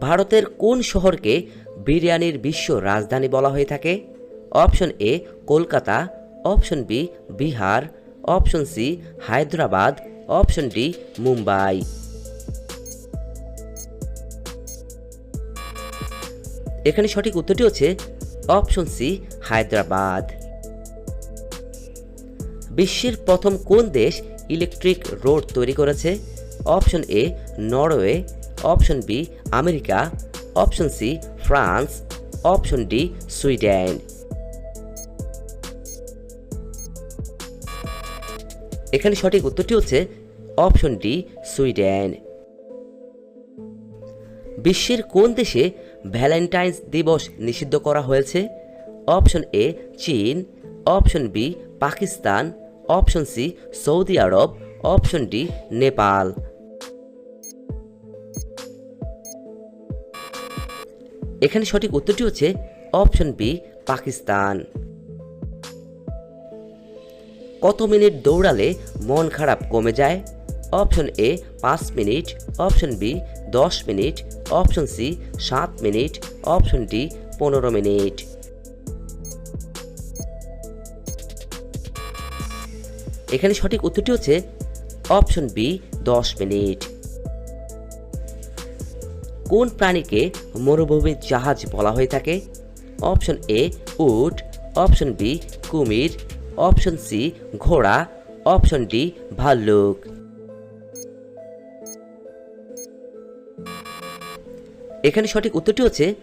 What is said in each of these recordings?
ভারতের কোন শহরকে বিরিয়ানির বিশ্ব রাজধানী বলা হয়ে থাকে? Option A, Kolkata, option B, Bihar, option C, Hyderabad, option D, Mumbai. এখানে সঠিক উত্তরটি হচ্ছে অপশন সি, হায়দ্রাবাদ। বিশ্বের প্রথম কোন দেশ ইলেকট্রিক রোড তৈরি করেছে? Option A, Norway option B, America, option C, France, option D, Sweden. এখানে সঠিক উত্তরটি হচ্ছে অপশন ডি, সুইডেন। বিশ্বের কোন দেশে ভ্যালেন্টাইন্স দিবস নিষিদ্ধ করা হয়েছে? অপশন এ, চীন। Option B, Pakistan. Option C, Saudi আরব। Option D, Nepal. এখানে সঠিক উত্তরটি হচ্ছে অপশন বি, পাকিস্তান। কত মিনিট দৌড়ালে মন খারাপ কমে যায়? অপশন এ, পাঁচ মিনিট। অপশন বি, দশ মিনিট। অপশন সি, সাত মিনিট। অপশন ডি, পনেরো মিনিট। এখানে সঠিক উত্তরটি হচ্ছে অপশন বি, দশ মিনিট। কোন প্রাণীকে মরুভূমির জাহাজ বলা হয়ে থাকে? অপশন এ, উট। অপশন বি, কুমির। অপশন সি, ঘোড়া। অপশন ডি, ভাল্লুক। এখানে সঠিক উত্তরটি হচ্ছে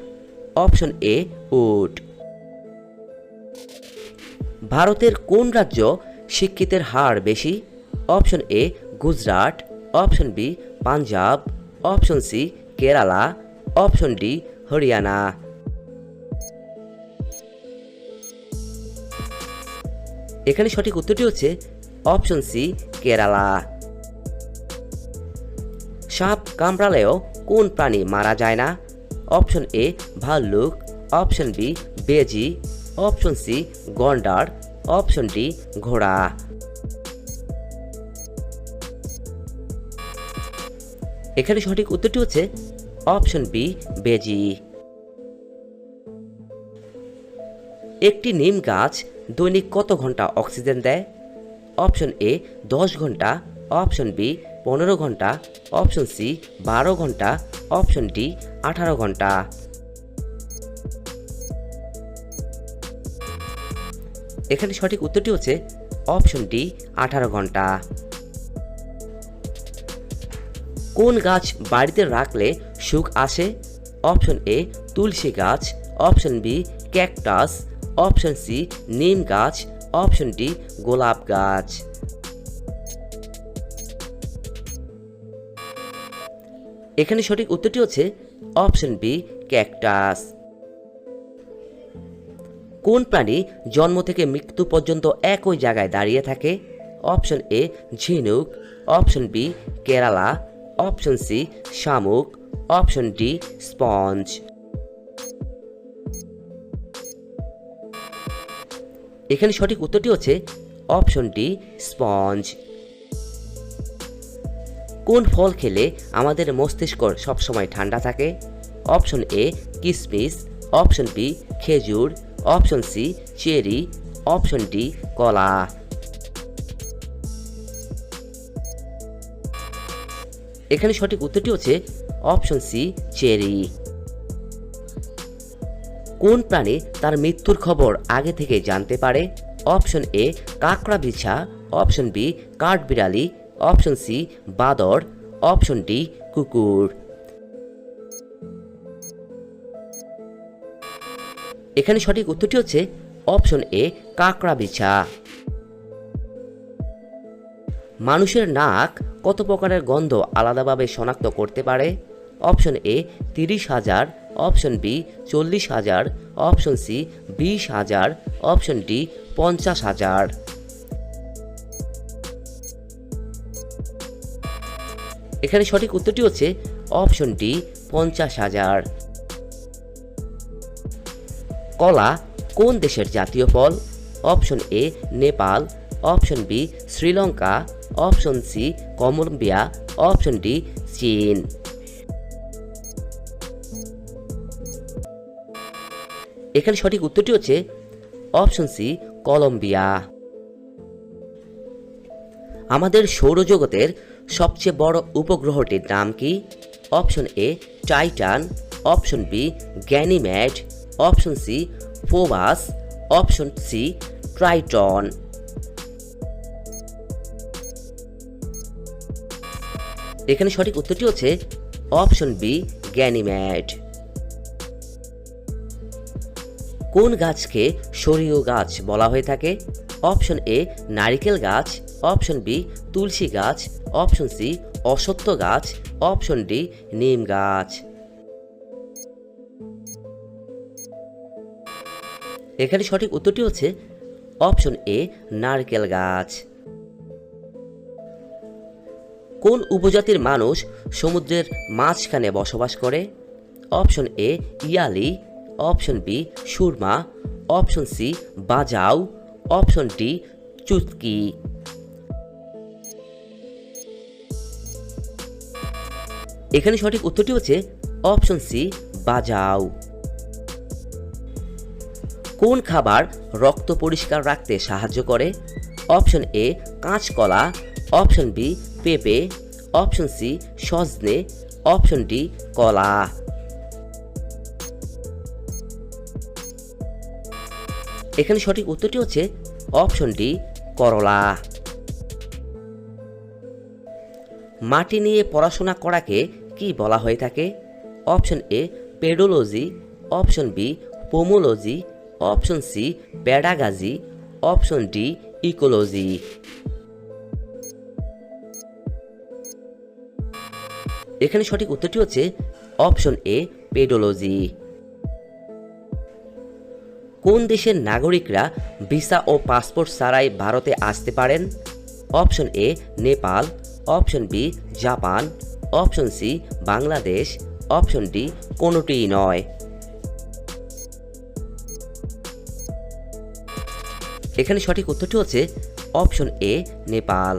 অপশন এ, উট। ভারতের কোন রাজ্য শিক্ষিতের হার বেশি? Option A, Gujarat. Option B, Punjab. Option C Kerala option D Haryana এখানে সঠিক উত্তরটি হচ্ছে অপশন সি কেরালা সাপ কামড়ালেও কোন প্রাণী মারা যায় না? অপশন এ ভাল্লুক অপশন বি বেজি অপশন সি গন্ডার অপশন ডি ঘোড়া। এখানে সঠিক উত্তরটি হচ্ছে অপশন বি, বেজি। একটি নিম গাছ দৈনিক কত ঘণ্টা অক্সিজেন দেয়? অপশন এ, দশ ঘণ্টা। অপশন বি, পনেরো ঘণ্টা। অপশন সি, বারো ঘণ্টা। অপশন ডি, আঠারো ঘণ্টা। এখানে সঠিক উত্তরটি হচ্ছে অপশন ডি, আঠারো ঘণ্টা। কোন গাছ বাড়িতে রাখলে সুখ আসে অপশন এ তুলসী গাছ। Option B cactus option C নিম গাছ। অপশন ডি গোলাপ গাছ। এখানে সঠিক উত্তরটি হচ্ছে অপশন বি ক্যাকটাস কোন প্রাণী জন্ম থেকে মৃত্যু পর্যন্ত একই জায়গায় দাঁড়িয়ে থাকে? অপশন এ ঝিনুক। Option B Kerala. Option C শামুক। Option D sponge. এখানে সঠিক উত্তরটি হচ্ছে অপশন ডি স্পঞ্জ। কোন ফল খেলে আমাদের মস্তিষ্ক সবসময় ঠান্ডা থাকে? অপশন এ, কিসমিস। অপশন বি, খেজুর। Option C, cherry. Option D, কলা। এখানে সঠিক উত্তরটি হচ্ছে অপশন সি, চেরি। কোন প্রাণী তার মৃত্যুর খবর আগে থেকে জানতে পারে? অপশন এ কাকড়া বিছা অপশন বি, কাঠবিড়ালি। অপশন সি, বাদর। অপশন ডি, কুকুর। এখানে সঠিক উত্তরটি হচ্ছে অপশন এ কাকড়া বিছা মানুষের নাক কত প্রকারের গন্ধ আলাদাভাবে শনাক্ত করতে পারে? অপশন এ তিরিশ হাজার। অপশন বি চল্লিশ হাজার। অপশন সি বিশ হাজার। অপশন ডি পঞ্চাশ হাজার। এখানে সঠিক উত্তরটি হচ্ছে অপশন ডি পঞ্চাশ হাজার। কলা, কোন দেশের জাতীয় ফল? Option A Nepal. Option B Sri Lanka. Option C Colombia option D, চীন। এখানে সঠিক উত্তরটি হচ্ছে অপশন সি, কলম্বিয়া। আমাদের সৌরজগতের সবচেয়ে বড় উপগ্রহটির নাম কি? Option A, Titan, option B Ganymede option C, Phobos, option C, Triton. এখানে সঠিক উত্তরটি হচ্ছে অপশন বি গ্যানিম্যাড কোন গাছকে সরিয় গাছ বলা হয়ে থাকে? অপশন এ, নারিকেল গাছ, অপশন বি, তুলসী গাছ, অপশন সি অসত্য গাছ, অপশন ডি, নিম গাছ। এখানে সঠিক উত্তরটি হচ্ছে অপশন এ, নারকেল গাছ। কোন উপজাতির মানুষ সমুদ্রের মাঝখানে বসবাস করে? অপশন এ ইয়ালি। Option B Surma. Option C Bajau. Option D চুটকি। এখানে সঠিক উত্তরটি হচ্ছে অপশন সি বাজাও। কোন খাবার রক্ত পরিষ্কার রাখতে সাহায্য করে? অপশন এ কাঁচকলা। অপশন বি পেঁপে অপশন সি সজনে অপশন ডি কলা। এখানে সঠিক উত্তরটি হচ্ছে অপশন ডি করলা। মাটি নিয়ে পড়াশোনা করাকে কি বলা হয়ে থাকে? Option A pedology option B pomology option C pedagogy option D ecology. এখানে সঠিক উত্তরটি হচ্ছে অপশন এ, পেডোলজি। কোন দেশের নাগরিকরা ভিসা ও পাসপোর্ট ছাড়াই ভারতে আসতে পারেন? Option A, Nepal. Option B, Japan. Option C, Bangladesh. Option D কোনোটিই নয়। এখানে সঠিক উত্তরটি হচ্ছে অপশন এ, নেপাল।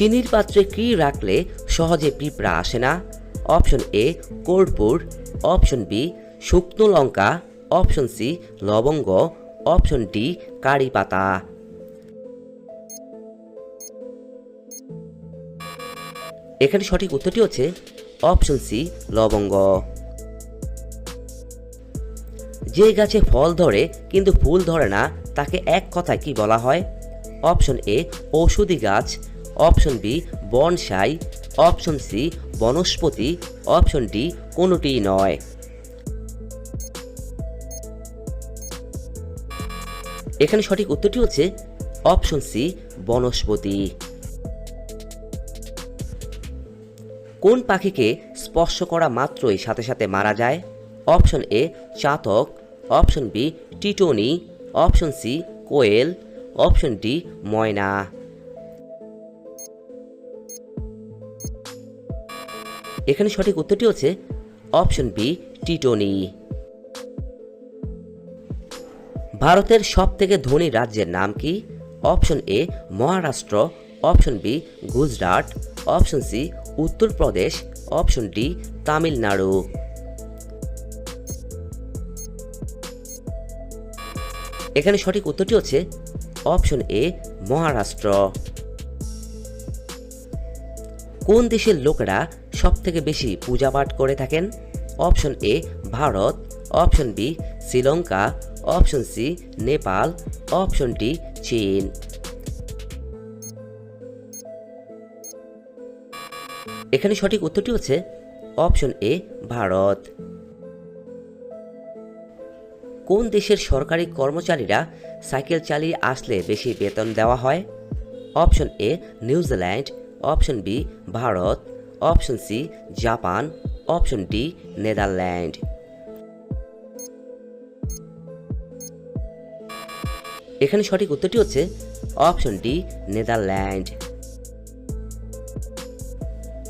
চিনির পাত্রে কি রাখলে সহজে পিঁপড়া আসে না? অপশন এ, কর্পূর। অপশন বি, শুকনো লঙ্কা। অপশন সি, লবঙ্গ। অপশন ডি, কারি পাতা। এখানে সঠিক উত্তরটি হচ্ছে অপশন সি, লবঙ্গ। যে গাছে ফল ধরে কিন্তু ফুল ধরে না, তাকে এক কথায় কি বলা হয়? অপশন এ, ঔষধি গাছ। Option B, bonsai, option C, বনস্পতি, option D, কোনোটিই নয়। এখানে সঠিক উত্তরটি হচ্ছে অপশন সি, বনস্পতি। কোন পাখিকে স্পর্শ করা মাত্রই সাথে সাথে মারা যায়? অপশন এ, চাতক, অপশন বি, টিটনি, অপশন সি, কোয়েল, অপশন ডি, ময়না। এখানে সঠিক উত্তরটি হচ্ছে অপশন বি, টিটনি। ভারতের সব থেকে ধনী রাজ্যের নাম কি? Option A, Maharashtra. Option B, Gujarat. Option C, Uttar Pradesh. Option D, Tamil Nadu. এখানে সঠিক উত্তরটি হচ্ছে অপশন এ, মহারাষ্ট্র। কোন দেশের লোকেরা সব থেকে বেশি পূজা পাঠ করে থাকেন? Option A Bharat. Option B Sri Lanka. Option C Nepal. Option D চীন। এখানে সঠিক উত্তরটি হচ্ছে অপশন এ ভারত। কোন দেশের সরকারি কর্মচারীরা সাইকেল চালিয়ে আসলে বেশি বেতন দেওয়া হয়? Option A New Zealand. Option B Bharat. Option C Japan option D Netherland এখানে সঠিক উত্তরটি হচ্ছে অপশন ডি নেদারল্যান্ড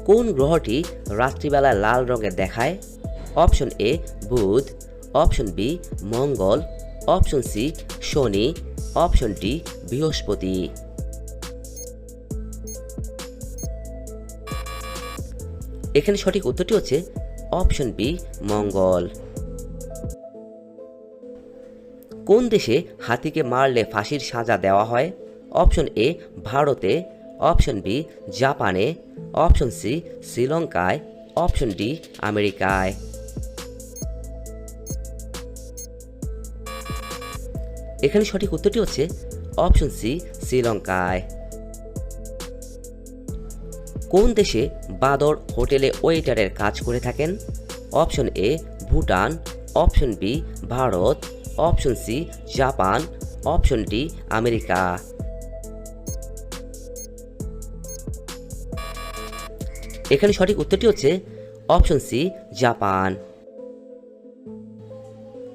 কোন গ্রহটি রাত্রিবেলায় লাল রঙের দেখায়? অপশন এ বুধ. অপশন বি মঙ্গল. অপশন সি শনি. অপশন ডি বৃহস্পতি। এখানে সঠিক উত্তরটি হচ্ছে অপশন বি, মঙ্গল। কোন দেশে হাতিকে মারলে ফাঁসির সাজা দেওয়া হয়? অপশন এ, ভারতে। অপশন বি, জাপানে। অপশন সি, শ্রীলঙ্কায়। অপশন ডি, আমেরিকায়। এখানে সঠিক উত্তরটি হচ্ছে অপশন সি, শ্রীলঙ্কায়। কোন দেশে বাদর হোটেলে ওয়েটারের কাজ করে থাকেন? Option A, Bhutan, option B, Bharat, option C, Japan, option D, America. এখানে সঠিক উত্তরটি হচ্ছে অপশন সি, জাপান।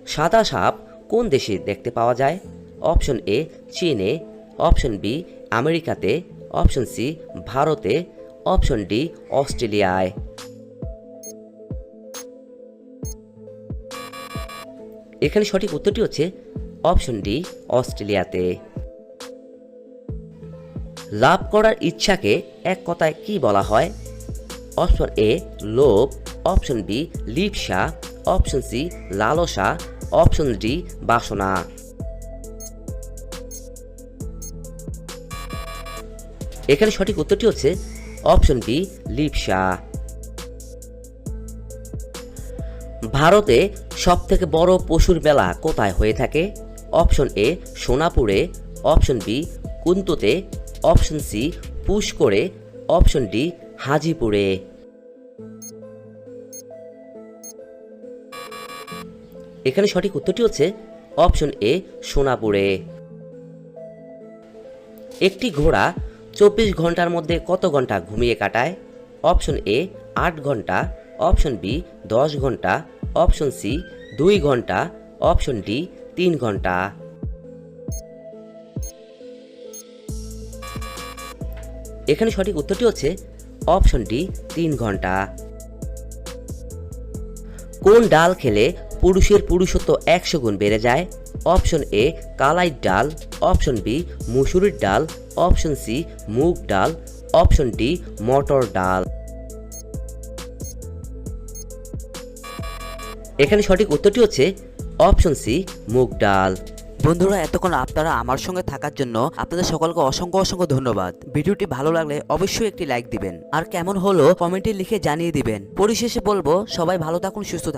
সাদা সাপ কোন দেশে দেখতে পাওয়া যায়? অপশন এ, চীনে, অপশন বি, আমেরিকাতে, অপশন সি, ভারতে অপশন ডি অস্ট্রেলিয়ায়। এখানে সঠিক উত্তরটি হচ্ছে অপশন ডি অস্ট্রেলিয়াতে। লাভ করার ইচ্ছাকে এক কথায় কি বলা হয়? অপশন এ, লোভ। অপশন বি, লিপসা। অপশন সি, লালসা। অপশন ডি, বাসনা। এখানে সঠিক উত্তরটি হচ্ছে অপশন বি লিপসা ভারতে সবথেকে বড় পশুর মেলা কোথায় হয়ে থাকে? অপশন এ সোনাপুরে। অপশন বি কুন্তুতে। অপশন সি পুষ্করে। অপশন ডি হাজিপুরে। এখানে সঠিক উত্তরটি হচ্ছে অপশন এ সোনাপুরে। একটি ঘোড়া চব্বিশ ঘণ্টার মধ্যে কত ঘণ্টা ঘুমিয়ে কাটায়? অপশন এ, আট ঘণ্টা। অপশন বি, দশ ঘণ্টা। অপশন সি, দুই ঘণ্টা। অপশন ডি, তিন ঘণ্টা। এখানে সঠিক উত্তরটি হচ্ছে অপশন ডি, তিন ঘণ্টা। কোন ডাল খেলে পুরুষের পুরুষত্ব একশো গুণ বেড়ে যায়? অপশন এ কালাইর ডাল, অপশন বি মুসুরির ডাল, অপশন সি মুগ ডাল, অপশন ডি মটর ডাল। এখানে সঠিক উত্তরটি হচ্ছে অপশন সি মুগ ডাল। বন্ধুরা, এতক্ষণ আপনারা আমার সঙ্গে থাকার জন্য আপনাদের সকলকে অসংখ্য অসংখ্য ধন্যবাদ। ভিডিওটি ভালো লাগলে অবশ্যই একটি লাইক দিবেন। আর কেমন হলো কমেন্টে লিখে জানিয়ে দিবেন। পরিশেষে বলব, সবাই ভালো থাকুন, সুস্থ থাকুন।